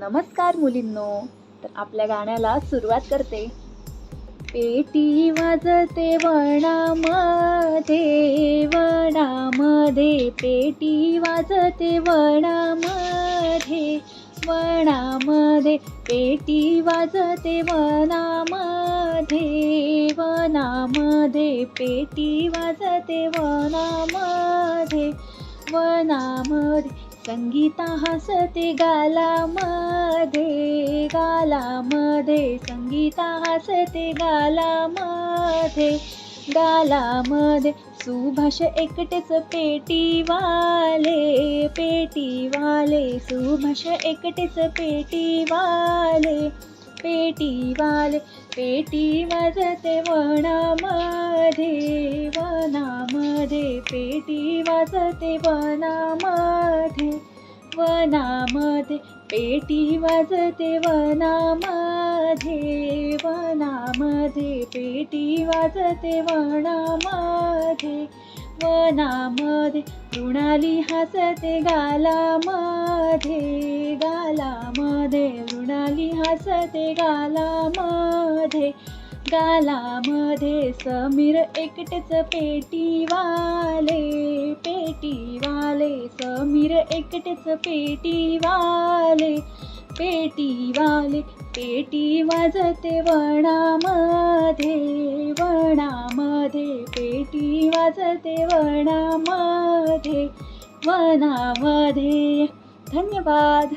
नमस्कार मुलींनो. तर आपल्या गाण्याला सुरुवात करते. पेटी वाजते वनामध्ये वनामध्ये. पेटी वाजते वनामध्ये वनामध्ये. पेटी वाजते वनामध्ये वनामध्ये. पेटी वाजते वनामध्ये वनामध्ये. संगीता हसते गालामध्ये गालामध्ये. संगीता हसते गालामध्ये गालामध्ये. सुभाष एकटेच पेटीवाले पेटीवाले. सुभाष एकटेच पेटीवाले पेटीवाले. पेटी वाजते वणामध्ये पेटी वाजते वनामध्ये वनामध्ये. पेटी वाजते वनामध्ये वनामध्ये. पेटी वाजते वनामध्ये वनामध्ये. मृणाली हसते गालामध्ये गालामध्ये. मृणाली हसते गालामध्ये. गालामध्ये समीर एकटेच पेटीवाले पेटीवाले समीर एकटेच पेटीवाले पेटीवाले पेटी वाजते वणामध्ये वणामध्ये पेटी वाजते वणामध्ये वनामध्ये. धन्यवाद.